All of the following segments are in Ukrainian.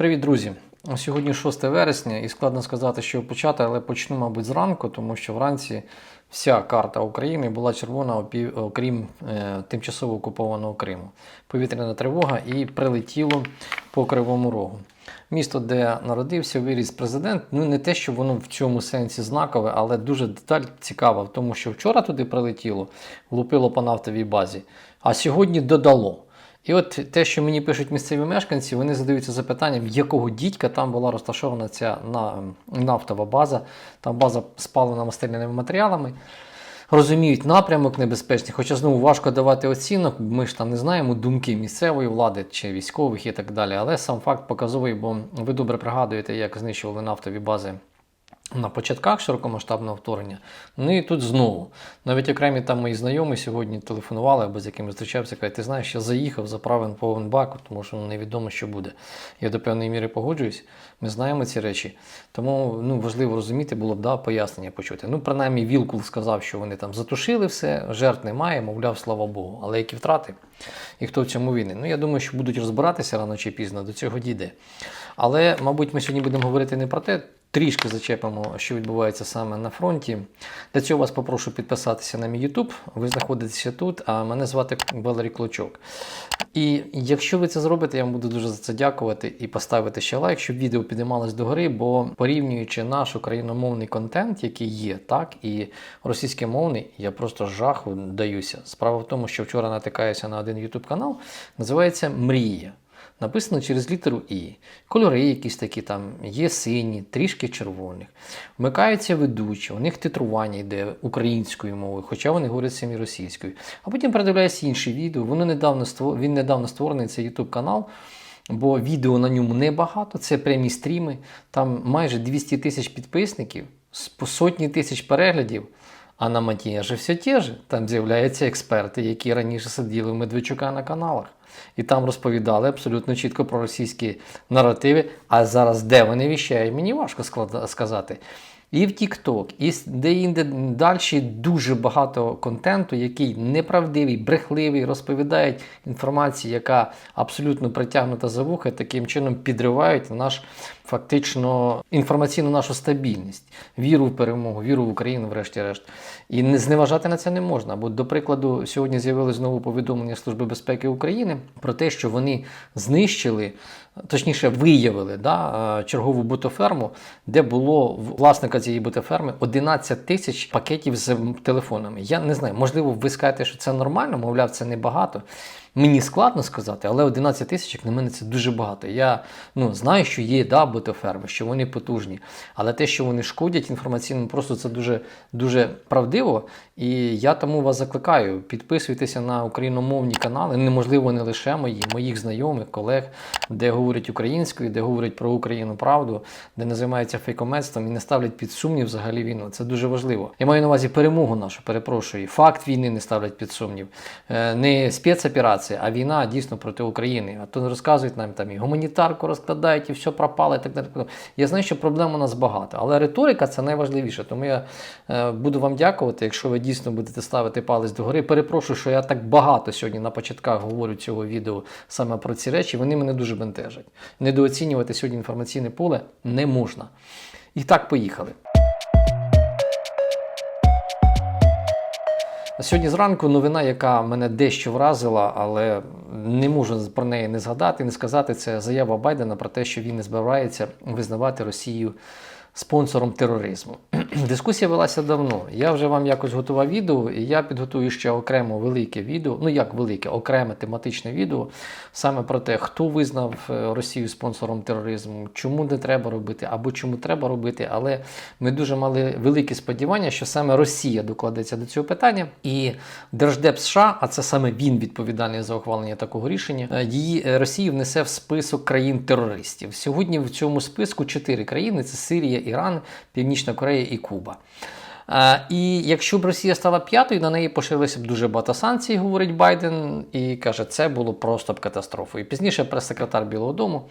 Привіт, друзі! Сьогодні 6 вересня, і складно сказати, що почати, але почну, мабуть, зранку, тому що вранці вся карта України була червона, окрім е, тимчасово окупованого Криму. Повітряна тривога і прилетіло по Кривому Рогу. Місто, де народився, виріс президент. Ну не те, що воно в цьому сенсі знакове, але дуже деталь цікава в тому, що вчора туди прилетіло, влупило по нафтовій базі, а сьогодні додало. І от те, що мені пишуть місцеві мешканці, вони задаються запитанням, якого дідька там була розташована ця на- нафтова база, там база з паливно-мастильними матеріалами. Розуміють напрямок небезпечний, хоча знову важко давати оцінок, ми ж там не знаємо думки місцевої влади чи військових і так далі. Але сам факт показовий, бо ви добре пригадуєте, як знищували нафтові бази на початках широкомасштабного вторгнення. Ну і тут знову. Навіть окремі там мої знайомі сьогодні телефонували або з якими зустрічався, кажуть, ти знаєш, я заїхав, заправив повен бак, тому що невідомо, що буде. Я до певної міри погоджуюсь, ми знаємо ці речі. Тому ну, важливо розуміти було б да, пояснення почути. Ну, принаймні, Вілкул сказав, що вони там затушили все, жертв немає, мовляв, слава Богу. Але які втрати? І хто в цьому винен? Ну, я думаю, що будуть розбиратися рано чи пізно, до цього дійде. Але, мабуть, ми сьогодні будемо говорити не про те, трішки зачепимо, що відбувається саме на фронті. Для цього вас попрошу підписатися на мій YouTube. Ви знаходитеся тут, а мене звати Валерій Клочок. І якщо ви це зробите, я вам буду дуже за це дякувати і поставити ще лайк, щоб відео підіймалось до гори, бо порівнюючи наш україномовний контент, який є, так, і російськомовний, я просто жаху даюся. Справа в тому, що вчора натикаюся на один YouTube канал, називається Мрія. Написано через літеру І. Кольори якісь такі там є сині, трішки червоних. Вмикаються ведучі, у них титрування йде українською мовою, хоча вони говорять самі російською. А потім передивляюся інші відео. Воно недавно. Він недавно створений цей YouTube канал. Бо відео на ньому небагато, це прямі стріми, там майже 200 тисяч підписників, по сотні тисяч переглядів. А на макіяжі все те ж. Там з'являються експерти, які раніше сиділи у Медведчука на каналах. І там розповідали абсолютно чітко про російські наративи. А зараз де вони віщають, мені важко сказати. І в TikTok, і с- де-інде далі дуже багато контенту, який неправдивий, брехливий, розповідають інформацію, яка абсолютно притягнута за вуха, таким чином підривають наш фактично інформаційну нашу стабільність, віру в перемогу, віру в Україну, врешті-решт. І не зневажати на це не можна. Бо, до прикладу, сьогодні з'явилось знову повідомлення Служби безпеки України про те, що вони знищили, точніше, виявили да, е, чергову бутоферму, де було власника цієї бутоферми 11 тисяч пакетів з телефонами. Я не знаю, можливо, ви скажете, що це нормально, мовляв, це небагато. Мені складно сказати, але 11 тисяч, як на мене, це дуже багато. Я ну, знаю, що є да, ботоферми, що вони потужні, але те, що вони шкодять інформаційному, просто це дуже, дуже правдиво. І я тому вас закликаю, підписуйтеся на україномовні канали, неможливо не лише мої, моїх знайомих, колег, де говорять українською, де говорять про Україну правду, де не займаються фейкометством і не ставлять під сумнів взагалі війну. Це дуже важливо. Я маю на увазі перемогу нашу, перепрошую. Факт війни не ставлять під сумнів. Е, Не спецоперація, а війна дійсно проти України. А то розказують нам там і гуманітарку розкладають, і все пропало, і так далі. Я знаю, що проблем у нас багато, але риторика це найважливіше. Тому я е, буду вам дякувати, якщо ви дійсно будете ставити палець догори. Перепрошую, що я так багато сьогодні на початках говорю цього відео саме про ці речі. Вони мене дуже бентежать. Недооцінювати сьогодні інформаційне поле не можна. І так, поїхали. Сьогодні зранку новина, яка мене дещо вразила, але не можу про неї не згадати, не сказати. Це заява Байдена про те, що він не збирається визнавати Росію спонсором тероризму. Дискусія велася давно. Я вже вам якось готував відео, і я підготую ще окремо велике відео. Ну як велике, окреме тематичне відео саме про те, хто визнав е, Росію спонсором тероризму, чому не треба робити, або чому треба робити. Але ми дуже мали великі сподівання, що саме Росія докладеться до цього питання, і Держдеп США, а це саме він відповідальний за ухвалення такого рішення, е, її е, внесе в список країн-терористів. Сьогодні в цьому списку чотири країни: це Сирія, Іран, Північна Корея і Куба. Е, І якщо б Росія стала п'ятою, на неї поширилося б дуже багато санкцій, говорить Байден, і каже, це було просто б катастрофою. Пізніше прес-секретар Білого Дому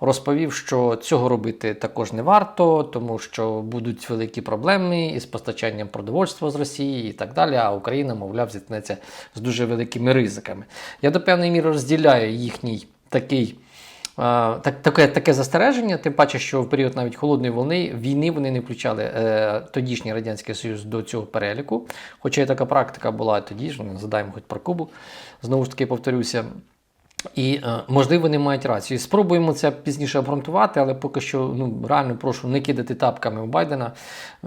розповів, що цього робити також не варто, тому що будуть великі проблеми із постачанням продовольства з Росії і так далі. А Україна, мовляв, зіткнеться з дуже великими ризиками. Я до певної міри розділяю їхній такий так, таке, таке застереження, тим паче, що в період навіть холодної волни війни вони не включали е, тодішній Радянський Союз до цього переліку. Хоча і така практика була тоді ж, ну, задаємо хоч про Кубу, знову ж таки повторюся. І е, можливо, вони мають рацію. Спробуємо це пізніше обґрунтувати, але поки що ну реально прошу не кидати тапками у Байдена,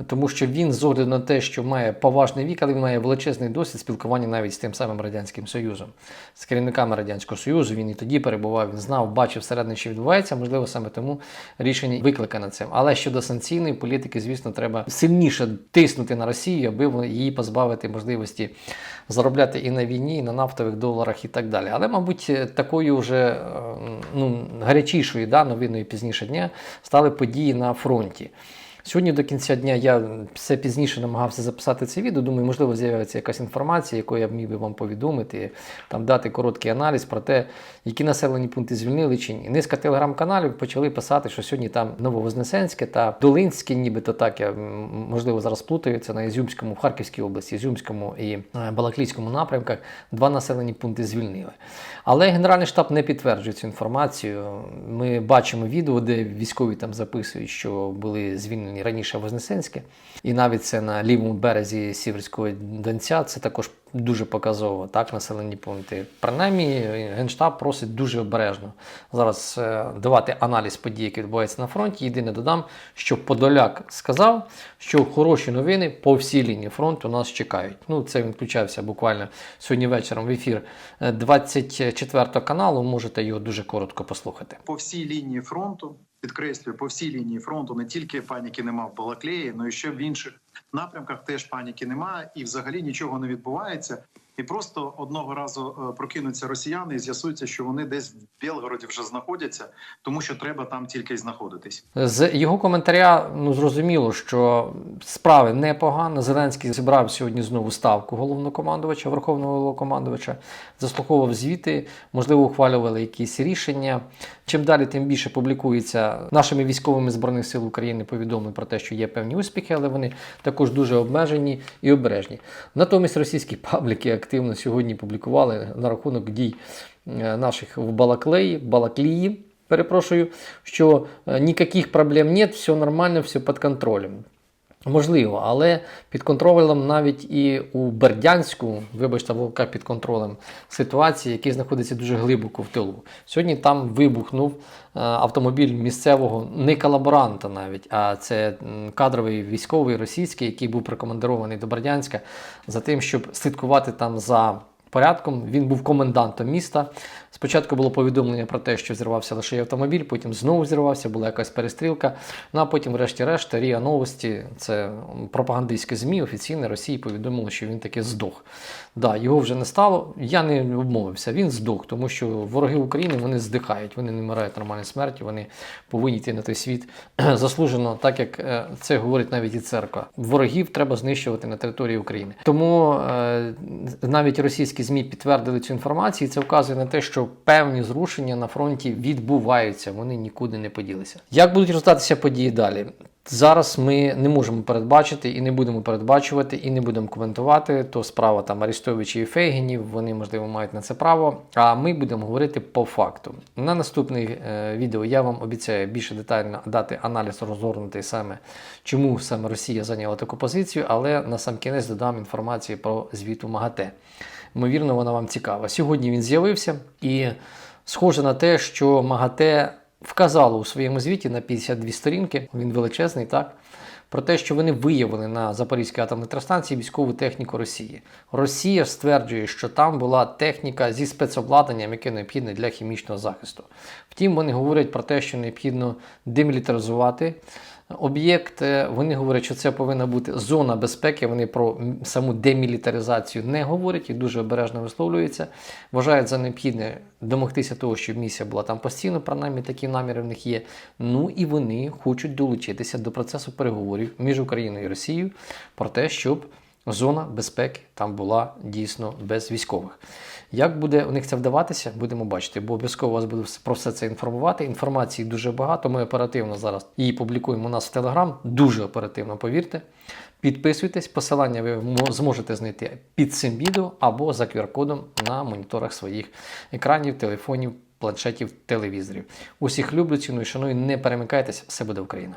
тому що він з огляду на те, що має поважний вік, але він має величезний досвід спілкування навіть з тим самим радянським союзом, з керівниками радянського союзу. Він і тоді перебував, він знав, бачив всередині, що відбувається. Можливо, саме тому рішення викликане цим. Але щодо санкційної політики, звісно, треба сильніше тиснути на Росію, аби її позбавити можливості заробляти і на війні, і на нафтових доларах, і так далі. Але, мабуть, такою вже е, ну, гарячішою да, новиною пізніше дня стали події на фронті. Сьогодні до кінця дня я все пізніше намагався записати це відео. Думаю, можливо, з'явиться якась інформація, яку я міг би вам повідомити, там дати короткий аналіз про те, які населені пункти звільнили чи ні. Низка телеграм-каналів почали писати, що сьогодні там Нововознесенське та Долинське, нібито так я можливо зараз плутаю, це на Ізюмському, в Харківській області, Ізюмському і е, Балаклійському напрямках два населені пункти звільнили. Але Генеральний штаб не підтверджує цю інформацію. Ми бачимо відео, де військові там записують, що були звільнені раніше Вознесенське, і навіть це на лівому березі Сіверського Донця. Це також дуже показово, так, населені пункти. Принаймні, Генштаб просить дуже обережно зараз е, давати аналіз подій, які відбуваються на фронті. Єдине додам, що Подоляк сказав, що хороші новини по всій лінії фронту нас чекають. Ну, це він включався буквально сьогодні вечором в ефір е, 24 каналу. Можете його дуже коротко послухати. по всій лінії фронту, підкреслюю, по всій лінії фронту не тільки паніки нема в Балаклеї, але і ще в інших напрямках теж паніки немає, і взагалі нічого не відбувається. І просто одного разу е, прокинуться росіяни і з'ясується, що вони десь в Білгороді вже знаходяться, тому що треба там тільки й знаходитись. З його коментаря ну зрозуміло, що справи непогано. Зеленський зібрав сьогодні знову ставку головнокомандувача, верховного головнокомандувача, заслуховував звіти, можливо, ухвалювали якісь рішення. Чим далі, тим більше публікується нашими військовими збройних сил України повідомлення про те, що є певні успіхи, але вони також дуже обмежені і обережні. Натомість російські пабліки активно сьогодні публікували на рахунок дій е, наших в Балаклеї, Балаклії. Перепрошую, що е, ніяких проблем нет, все нормально, все під контролем. Можливо, але під контролем навіть і у Бердянську, вибачте, Вовка під контролем ситуації, який знаходиться дуже глибоко в тилу. Сьогодні там вибухнув е, автомобіль місцевого не колаборанта навіть, а це кадровий військовий російський, який був прикомандирований до Бердянська за тим, щоб слідкувати там за порядком. Він був комендантом міста. Спочатку було повідомлення про те, що зірвався лише автомобіль, потім знову зірвався, була якась перестрілка. Ну а потім, врешті-решт, Ріа Новості, це пропагандистське ЗМІ, офіційне Росії повідомило, що він таки здох. Да, його вже не стало. Я не обмовився. Він здох, тому що вороги України вони здихають, вони не вмирають нормальної смерті, вони повинні йти на той світ заслужено, так як е, це говорить навіть і церква. Ворогів треба знищувати на території України. Тому е, навіть російські ЗМІ підтвердили цю інформацію. і Це вказує на те, що певні зрушення на фронті відбуваються, вони нікуди не поділися. Як будуть розвиватися події далі? Зараз ми не можемо передбачити і не будемо передбачувати, і не будемо коментувати. То справа там Арістовича і Фейгінів, вони можливо мають на це право. А ми будемо говорити по факту. На наступне е, відео я вам обіцяю більше детально дати аналіз розгорнутий саме, чому саме Росія зайняла таку позицію, але на сам кінець додам інформацію про звіту МАГАТЕ. Ймовірно, вона вам цікава. Сьогодні він з'явився і схоже на те, що МАГАТЕ вказало у своєму звіті на 52 сторінки, він величезний, так, про те, що вони виявили на Запорізькій атомній електростанції військову техніку Росії. Росія стверджує, що там була техніка зі спецобладнанням, яке необхідне для хімічного захисту. Втім, вони говорять про те, що необхідно демілітаризувати об'єкт. Е, Вони говорять, що це повинна бути зона безпеки. Вони про саму демілітаризацію не говорять і дуже обережно висловлюються. Вважають за необхідне домогтися того, щоб місія була там постійно, принаймні такі наміри в них є. Ну і вони хочуть долучитися до процесу переговорів між Україною і Росією про те, щоб зона безпеки там була дійсно без військових. Як буде у них це вдаватися, будемо бачити, бо обов'язково вас буду про все це інформувати. Інформації дуже багато. Ми оперативно зараз її публікуємо у нас в Телеграм. Дуже оперативно, повірте. Підписуйтесь, посилання ви зможете знайти під цим відео або за QR-кодом на моніторах своїх екранів, телефонів, планшетів, телевізорів. Усіх люблю, ціную, шаную, не перемикайтесь, все буде Україна.